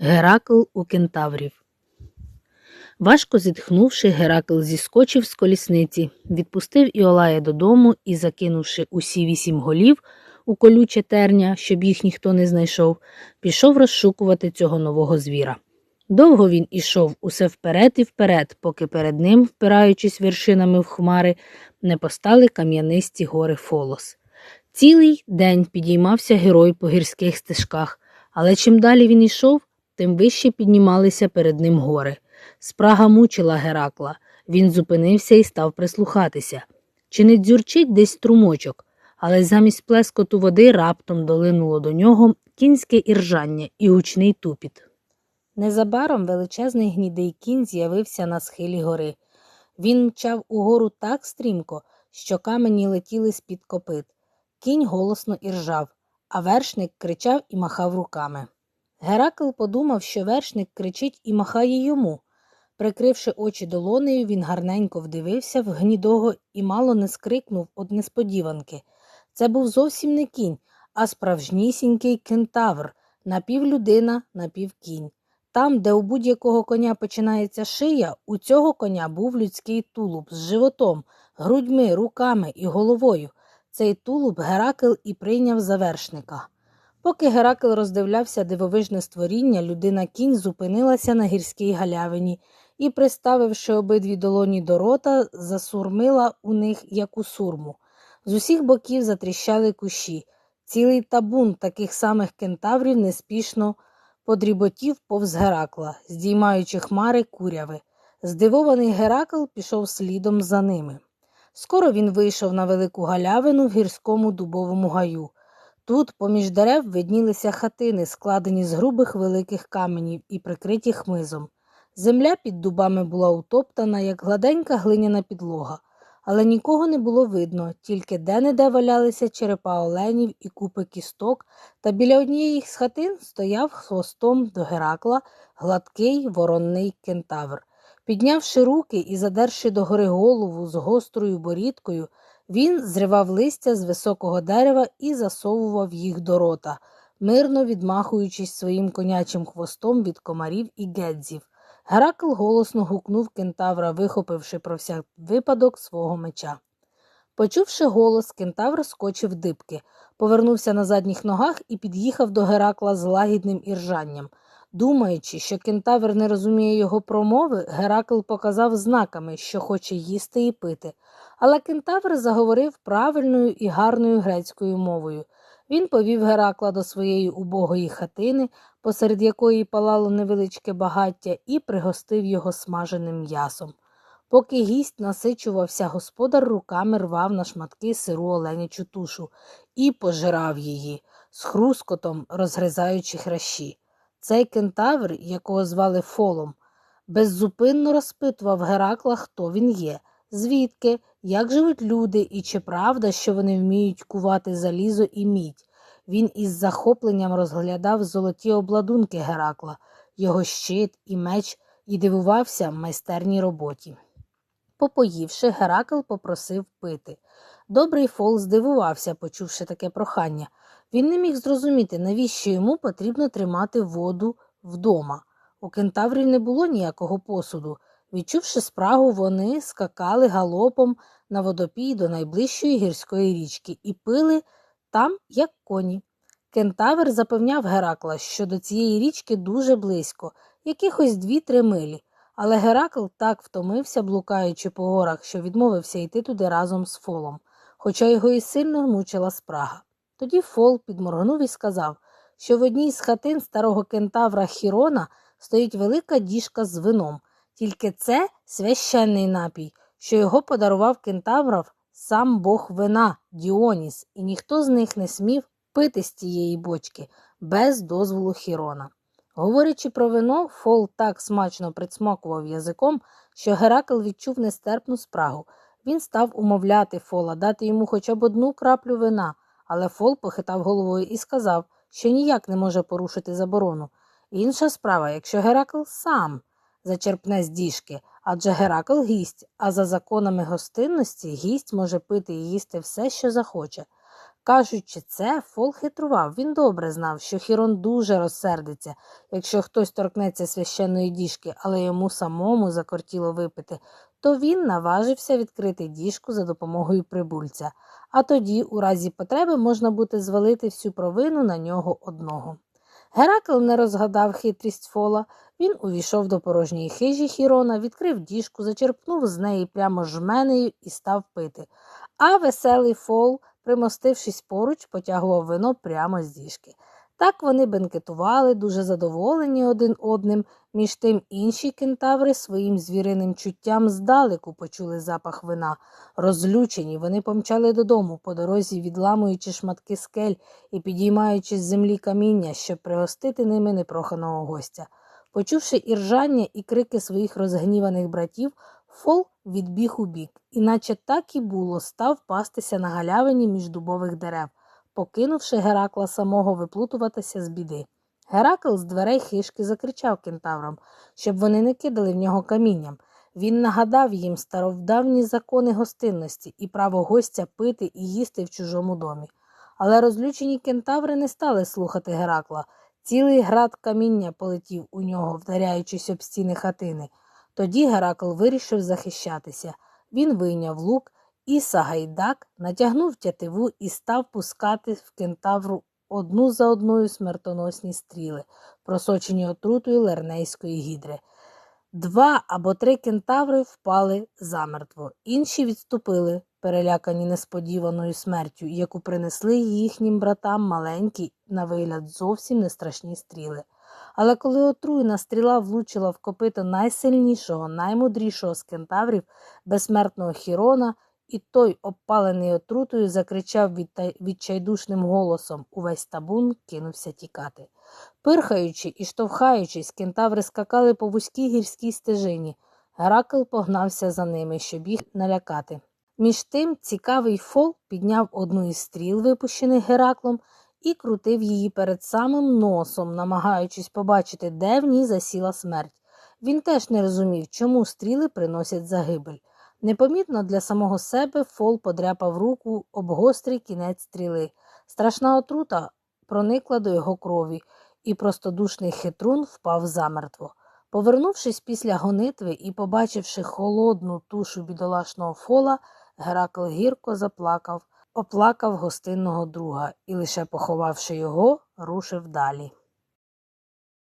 Геракл у кентаврів. Важко зітхнувши, Геракл зіскочив з колісниці, відпустив Іолая додому і, закинувши усі вісім голів у колюче терня, щоб їх ніхто не знайшов, пішов розшукувати цього нового звіра. Довго він ішов усе вперед і вперед, поки перед ним, впираючись вершинами в хмари, не постали кам'янисті гори Фолос. Цілий день підіймався герой по гірських стежках, але чим далі він йшов, тим вище піднімалися перед ним гори. Спрага мучила Геракла. Він зупинився і став прислухатися. Чи не дзюрчить десь струмочок, але замість плескоту води раптом долинуло до нього кінське іржання і гучний тупіт. Незабаром величезний гнідий кінь з'явився на схилі гори. Він мчав угору так стрімко, що камені летіли з-під копит. Кінь голосно іржав, а вершник кричав і махав руками. Геракл подумав, що вершник кричить і махає йому. Прикривши очі долонею, він гарненько вдивився в гнідого і мало не скрикнув од несподіванки. Це був зовсім не кінь, а справжнісінький кентавр, напівлюдина, напівкінь. Там, де у будь-якого коня починається шия, у цього коня був людський тулуб з животом, грудьми, руками і головою. Цей тулуб Геракл і прийняв за вершника. Поки Геракл роздивлявся дивовижне створіння, людина кінь зупинилася на гірській галявині і, приставивши обидві долоні до рота, засурмила у них яку сурму. З усіх боків затріщали кущі. Цілий табун таких самих кентаврів неспішно подріботів повз Геракла, здіймаючи хмари куряви. Здивований Геракл пішов слідом за ними. Скоро він вийшов на велику галявину в гірському дубовому гаю. Тут, поміж дерев, виднілися хатини, складені з грубих великих каменів і прикриті хмизом. Земля під дубами була утоптана, як гладенька глиняна підлога, але нікого не було видно, тільки де-не-де валялися черепа оленів і купи кісток, та біля однієї з хатин стояв хвостом до Геракла гладкий воронний кентавр. Піднявши руки і задерши догори голову з гострою борідкою, він зривав листя з високого дерева і засовував їх до рота, мирно відмахуючись своїм конячим хвостом від комарів і гедзів. Геракл голосно гукнув кентавра, вихопивши про всяк випадок свого меча. Почувши голос, кентавр скочив дибки, повернувся на задніх ногах і під'їхав до Геракла з лагідним іржанням. Думаючи, що кентавр не розуміє його промови, Геракл показав знаками, що хоче їсти і пити. Але кентавр заговорив правильною і гарною грецькою мовою. Він повів Геракла до своєї убогої хатини, посеред якої палало невеличке багаття, і пригостив його смаженим м'ясом. Поки гість насичувався, господар руками рвав на шматки сиру оленячу тушу і пожирав її, з хрускотом розгризаючи хрящі. Цей кентавр, якого звали Фолом, беззупинно розпитував Геракла, хто він є, звідки, як живуть люди і чи правда, що вони вміють кувати залізо і мідь. Він із захопленням розглядав золоті обладунки Геракла, його щит і меч і дивувався майстерній роботі. Попоївши, Геракл попросив пити. Добрий фол здивувався, почувши таке прохання. Він не міг зрозуміти, навіщо йому потрібно тримати воду вдома. У кентаврів не було ніякого посуду. Відчувши спрагу, вони скакали галопом на водопій до найближчої гірської річки і пили там, як коні. Кентавр запевняв Геракла, що до цієї річки дуже близько, якихось дві-три милі, але Геракл так втомився, блукаючи по горах, що відмовився йти туди разом з фолом, хоча його і сильно мучила спрага. Тоді фол підморгнув і сказав, що в одній з хатин старого кентавра Хірона стоїть велика діжка з вином, тільки це священний напій, що його подарував кентавров сам бог вина Діоніс, і ніхто з них не смів пити з тієї бочки без дозволу Хірона. Говорячи про вино, Фол так смачно присмакував язиком, що Геракл відчув нестерпну спрагу. Він став умовляти Фола дати йому хоча б одну краплю вина, але Фол похитав головою і сказав, що ніяк не може порушити заборону. Інша справа, якщо Геракл сам зачерпне з діжки, адже Геракл гість, а за законами гостинності гість може пити і їсти все, що захоче. Кажучи це, Фол хитрував. Він добре знав, що Хірон дуже розсердиться, якщо хтось торкнеться священної діжки, але йому самому закортіло випити, то він наважився відкрити діжку за допомогою прибульця, а тоді, у разі потреби, можна буде звалити всю провину на нього одного. Геракл не розгадав хитрість Фола. Він увійшов до порожньої хижі Хірона, відкрив діжку, зачерпнув з неї прямо жменею і став пити. А веселий Фол, примостившись поруч, потягував вино прямо з діжки. Так вони бенкетували, дуже задоволені один одним. Між тим інші кентаври своїм звіриним чуттям здалеку почули запах вина. Розлючені, вони помчали додому, по дорозі відламуючи шматки скель і підіймаючи з землі каміння, щоб пригостити ними непроханого гостя. Почувши іржання і крики своїх розгніваних братів, Фол відбіг у бік, іначе так і було, став пастися на галявині між дубових дерев, покинувши Геракла самого виплутуватися з біди. Геракл з дверей хишки закричав кентаврам, щоб вони не кидали в нього камінням. Він нагадав їм старовдавні закони гостинності і право гостя пити і їсти в чужому домі. Але розлючені кентаври не стали слухати Геракла. Цілий град каміння полетів у нього, вдаряючись об стіни хатини. Тоді Геракл вирішив захищатися. Він вийняв лук і Сагайдак натягнув тятиву і став пускати в кентавру одну за одною смертоносні стріли, просочені отрутою лернейської гідри. Два або три кентаври впали замертво, інші відступили, перелякані несподіваною смертю, яку принесли їхнім братам маленькі, на вигляд зовсім не страшні стріли. Але коли отруйна стріла влучила в копито найсильнішого, наймудрішого з кентаврів, безсмертного Хірона, і той, обпалений отрутою, закричав відчайдушним голосом. Увесь табун кинувся тікати. Пирхаючи і штовхаючись, кентаври скакали по вузькій гірській стежині. Геракл погнався за ними, щоб їх налякати. Між тим цікавий фол підняв одну із стріл, випущених Гераклом, і крутив її перед самим носом, намагаючись побачити, де в ній засіла смерть. Він теж не розумів, чому стріли приносять загибель. Непомітно для самого себе фол подряпав руку об гострий кінець стріли. Страшна отрута проникла до його крові, і простодушний хитрун впав замертво. Повернувшись після гонитви і побачивши холодну тушу бідолашного фола, Геракл гірко заплакав, оплакав гостинного друга і, лише поховавши його, рушив далі.